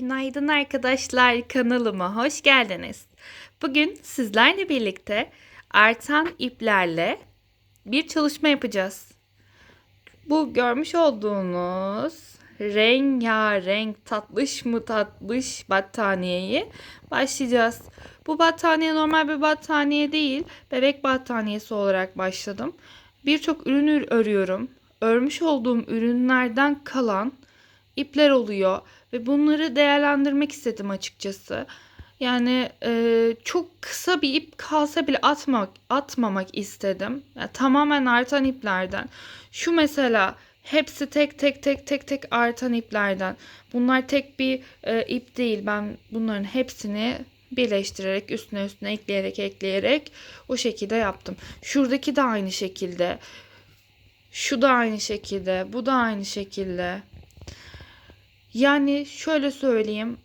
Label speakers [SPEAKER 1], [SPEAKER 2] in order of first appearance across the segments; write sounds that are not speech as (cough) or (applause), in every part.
[SPEAKER 1] Günaydın arkadaşlar kanalıma hoş geldiniz. Bugün sizlerle birlikte artan iplerle bir çalışma yapacağız. Bu görmüş olduğunuz rengarenk tatlış mı tatlış battaniyeyi başlayacağız. Bu battaniye normal bir battaniye değil, bebek battaniyesi olarak başladım. Birçok ürün örüyorum. Örmüş olduğum ürünlerden kalan ipler oluyor ve bunları değerlendirmek istedim açıkçası. Yani e, çok kısa bir ip kalsa bile atmak atmamak istedim. Yani tamamen artan iplerden. Şu mesela hepsi tek tek tek tek tek artan iplerden. Bunlar tek bir e, ip değil. Ben bunların hepsini birleştirerek üstüne üstüne ekleyerek ekleyerek o şekilde yaptım. Şuradaki de aynı şekilde. Şu da aynı şekilde. Bu da aynı şekilde. Yani şöyle söyleyeyim.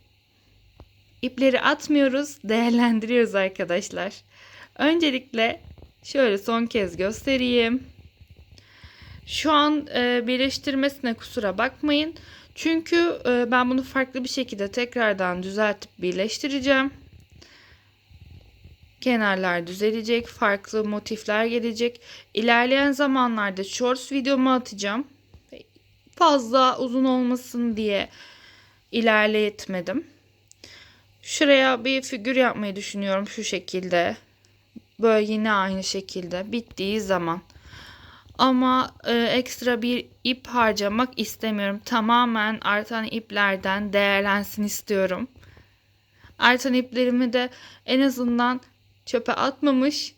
[SPEAKER 1] İpleri atmıyoruz, (laughs) değerlendiriyoruz arkadaşlar. Öncelikle şöyle son kez göstereyim. Şu an e, birleştirmesine kusura bakmayın. Çünkü e, ben bunu farklı bir şekilde tekrardan düzeltip birleştireceğim. Kenarlar düzelecek, farklı motifler gelecek. İlerleyen zamanlarda shorts videomu atacağım fazla uzun olmasın diye ilerletmedim. Şuraya bir figür yapmayı düşünüyorum şu şekilde. Böyle yine aynı şekilde bittiği zaman. Ama e, ekstra bir ip harcamak istemiyorum. Tamamen artan iplerden değerlensin istiyorum. Artan iplerimi de en azından çöpe atmamış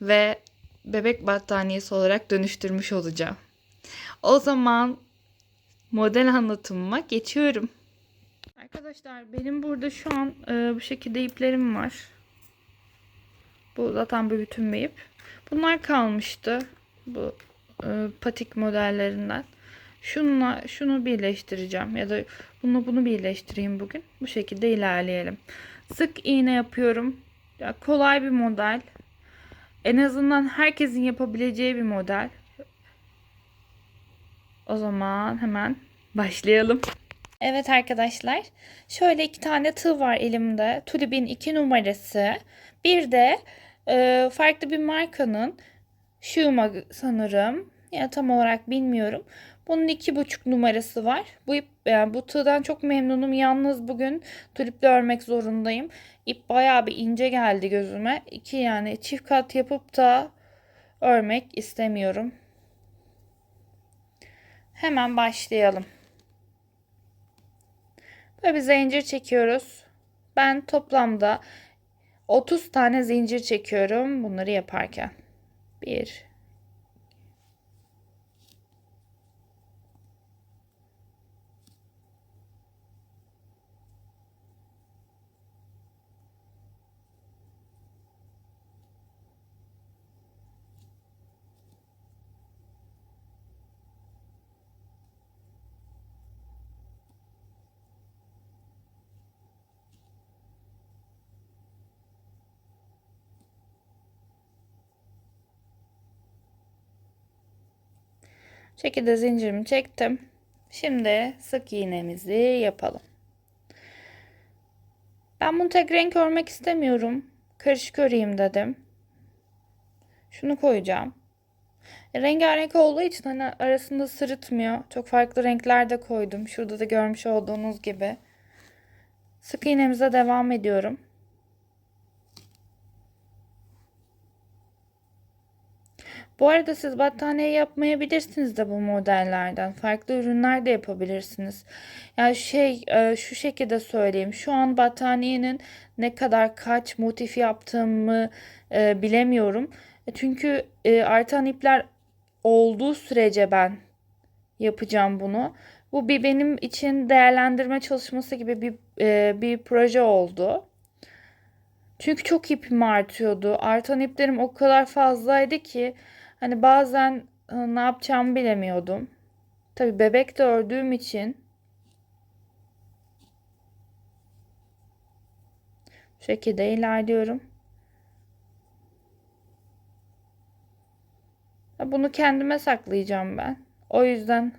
[SPEAKER 1] ve bebek battaniyesi olarak dönüştürmüş olacağım. O zaman model anlatımıma geçiyorum. Arkadaşlar benim burada şu an e, bu şekilde iplerim var. Bu zaten bir bütün bir ip. Bunlar kalmıştı. Bu e, patik modellerinden. Şununla şunu birleştireceğim ya da bunu bunu birleştireyim bugün. Bu şekilde ilerleyelim. Sık iğne yapıyorum. Ya kolay bir model. En azından herkesin yapabileceği bir model. O zaman hemen başlayalım. Evet arkadaşlar. Şöyle iki tane tığ var elimde. Tulip'in iki numarası. Bir de e, farklı bir markanın Shuma sanırım. Ya tam olarak bilmiyorum. Bunun iki buçuk numarası var. Bu ip yani bu tığdan çok memnunum. Yalnız bugün tuliple örmek zorundayım. İp bayağı bir ince geldi gözüme. İki yani çift kat yapıp da örmek istemiyorum. Hemen başlayalım. Böyle bir zincir çekiyoruz. Ben toplamda 30 tane zincir çekiyorum bunları yaparken. 1 şekilde zincirimi çektim. Şimdi sık iğnemizi yapalım. Ben bunu tek renk örmek istemiyorum. Karışık öreyim dedim. Şunu koyacağım. E, rengarenk olduğu için hani arasında sırıtmıyor. Çok farklı renkler de koydum. Şurada da görmüş olduğunuz gibi. Sık iğnemize devam ediyorum. Bu arada siz battaniye yapmayabilirsiniz de bu modellerden. Farklı ürünler de yapabilirsiniz. Yani şey e, şu şekilde söyleyeyim. Şu an battaniyenin ne kadar kaç motif yaptığımı e, bilemiyorum. E, çünkü artan ipler olduğu sürece ben yapacağım bunu. Bu bir benim için değerlendirme çalışması gibi bir bir proje oldu. Çünkü çok ipim artıyordu. Artan iplerim o kadar fazlaydı ki Hani bazen e, ne yapacağımı bilemiyordum. Tabi bebek de ördüğüm için bu şekilde ilerliyorum. Bunu kendime saklayacağım ben. O yüzden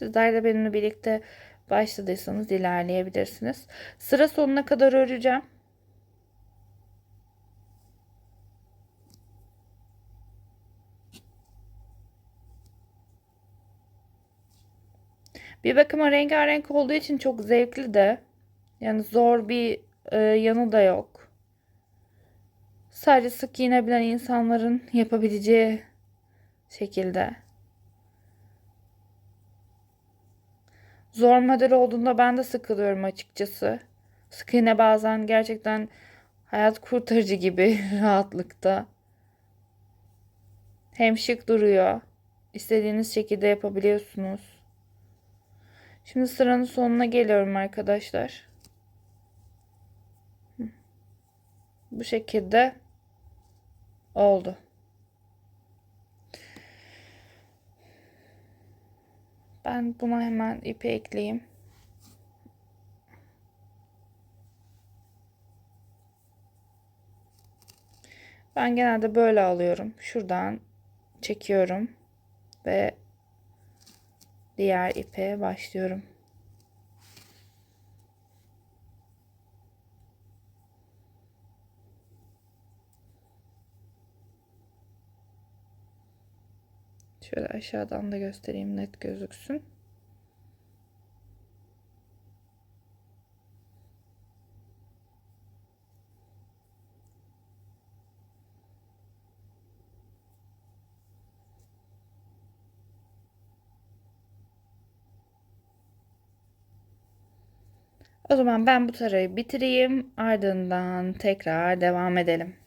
[SPEAKER 1] Sizler de benimle birlikte başladıysanız ilerleyebilirsiniz. Sıra sonuna kadar öreceğim. Bir bakıma rengarenk olduğu için çok zevkli de. Yani zor bir e, yanı da yok. Sadece sık giyinebilen insanların yapabileceği şekilde. Zor model olduğunda ben de sıkılıyorum açıkçası. Sık iğne bazen gerçekten hayat kurtarıcı gibi (laughs) rahatlıkta. Hem şık duruyor. İstediğiniz şekilde yapabiliyorsunuz. Şimdi sıranın sonuna geliyorum arkadaşlar. Bu şekilde oldu. Ben buna hemen ipi ekleyeyim. Ben genelde böyle alıyorum. Şuradan çekiyorum ve diğer ipe başlıyorum. Şöyle aşağıdan da göstereyim net gözüksün. O zaman ben bu tarayı bitireyim. Ardından tekrar devam edelim.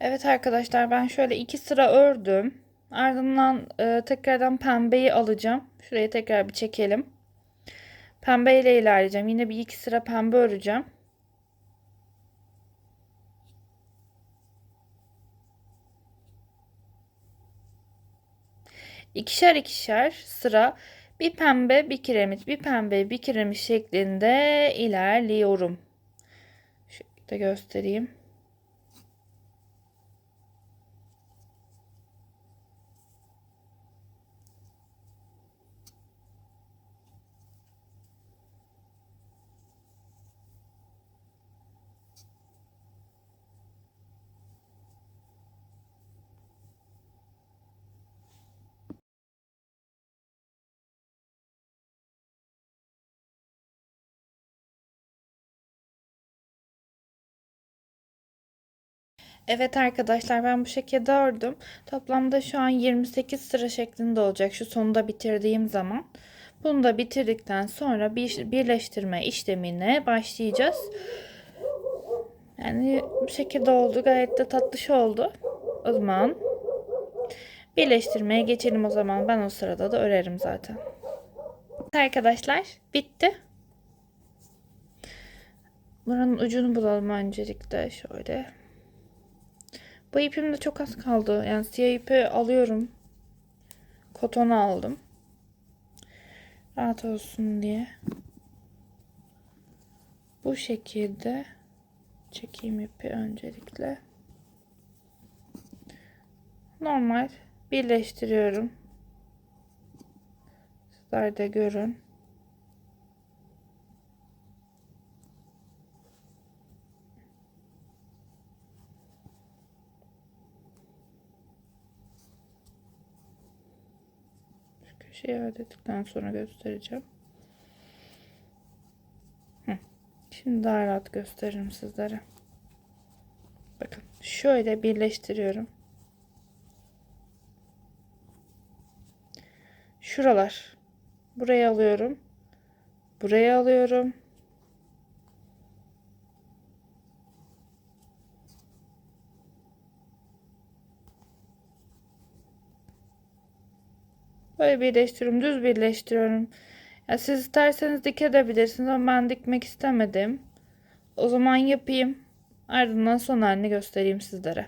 [SPEAKER 1] Evet arkadaşlar ben şöyle iki sıra ördüm. Ardından e, tekrardan pembeyi alacağım. Şuraya tekrar bir çekelim. Pembe ile ilerleyeceğim. Yine bir iki sıra pembe öreceğim. İkişer ikişer sıra bir pembe bir kiremit bir pembe bir kiremit şeklinde ilerliyorum. Şöyle göstereyim. Evet arkadaşlar ben bu şekilde ördüm. Toplamda şu an 28 sıra şeklinde olacak şu sonunda bitirdiğim zaman. Bunu da bitirdikten sonra bir birleştirme işlemine başlayacağız. Yani bu şekilde oldu. Gayet de tatlış oldu. O zaman birleştirmeye geçelim o zaman. Ben o sırada da örerim zaten. Arkadaşlar bitti. Buranın ucunu bulalım öncelikle şöyle. Bu ipim de çok az kaldı. Yani siyah ipi alıyorum. Koton aldım. Rahat olsun diye. Bu şekilde çekeyim ipi öncelikle. Normal birleştiriyorum. Sizler de görün. Köşeyi hallettikten sonra göstereceğim. Şimdi daha rahat gösteririm sizlere. Bakın şöyle birleştiriyorum. Şuralar. Buraya alıyorum. Buraya alıyorum. Böyle birleştiriyorum. Düz birleştiriyorum. Ya siz isterseniz dikebilirsiniz ama ben dikmek istemedim. O zaman yapayım. Ardından son halini göstereyim sizlere.